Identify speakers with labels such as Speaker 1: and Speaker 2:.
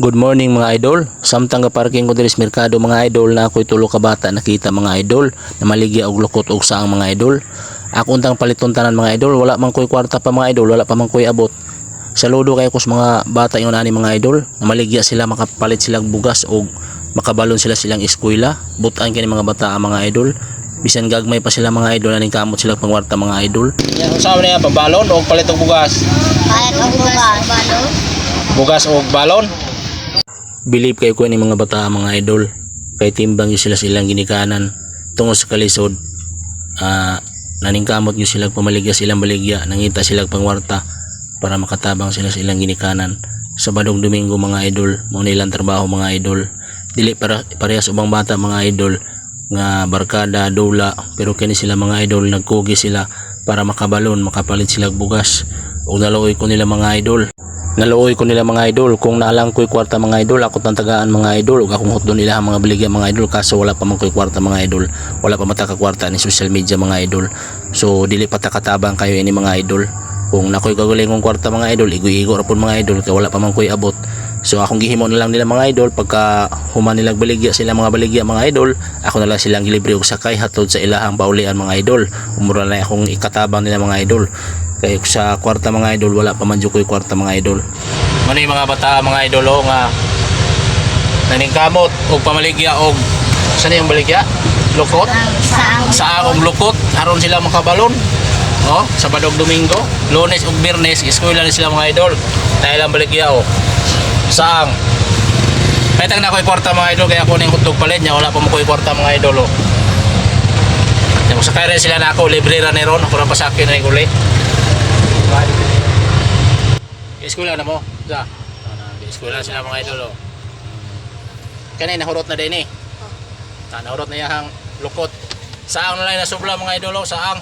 Speaker 1: Good morning mga idol. Samtang parking ko diri sa merkado mga idol na ako'y tulo ka bata nakita mga idol na maligya og lukot og saang mga idol. Ako untang paliton tanan mga idol, wala man ko'y kwarta pa mga idol, wala pa man ko'y abot. Saludo kayo ko sa mga bata ingon ani mga idol na maligya sila makapalit silang bugas og makabalon sila silang eskwela. Butan kini mga bata ang mga idol. Bisan gagmay pa sila mga idol aning kamot sila pangwarta mga idol. Yan usaw na yan pambalon og palit og bugas.
Speaker 2: Kahit ang bugas. Balon.
Speaker 1: Bugas og balon. Believe kayo ko ni mga bata mga idol. Kay timbang yung sila silang ginikanan tungod sa kalisod. Ah, naningkamot yung silang pamaligya silang baligya, nangita silang pangwarta para makatabang sila silang ginikanan. Sa badong Domingo mga idol, mo nilang trabaho mga idol. Dili para parehas ubang bata mga idol nga barkada, dula, pero kini sila mga idol nagkugi sila para makabalon, makapalit sila bugas. O naluoy ko nila mga idol. Naluoy ko nila mga idol. Kung naalang ko'y kwarta mga idol ako tang tagaan mga idol. Ug akong hotdon nila mga baligya mga idol. Kaso wala pa man ko'y kwarta mga idol. Wala pa mataka kwarta ni social media mga idol. So dili pa takatabang kayo ini mga idol. Kung nakoy kagulingong kwarta mga idol igo-igo ra mga idol. Kay wala pa man ko'y abot so akong gihimo na lang nila mga idol. Pagka human nilang baligya sila mga baligya mga idol ako na lang silang gilibre og sakay hatod sa ilahang paulian mga idol. Umura na akong ikatabang nila mga idol. Kay sa kwarta mga idol wala pa man jud ko'y kwarta mga idol. Yung mga bata mga idol o nga naningkamot o pamaligya o saan yung baligya? lukot? Sa og lukot aron sila makabalon. O Sabado ug Domingo Lunes ug Biyernes eskwela na sila mga idol. Dahil ang baligya o saang. Petang na ko'y kwarta mga idol kaya ako ning hotdog palit niya. Wala pa mo ko'y kwarta mga idol o Yung sakay rin sila na ako. Libre ra ni ron. Ako na pasakin na uli. Eskwela na mo. Sa Eskwela sila mga idol o Kanina nahurot na din eh. Ah, nahurot na yahang lukot. Saang na lang na subla mga idolo, saang.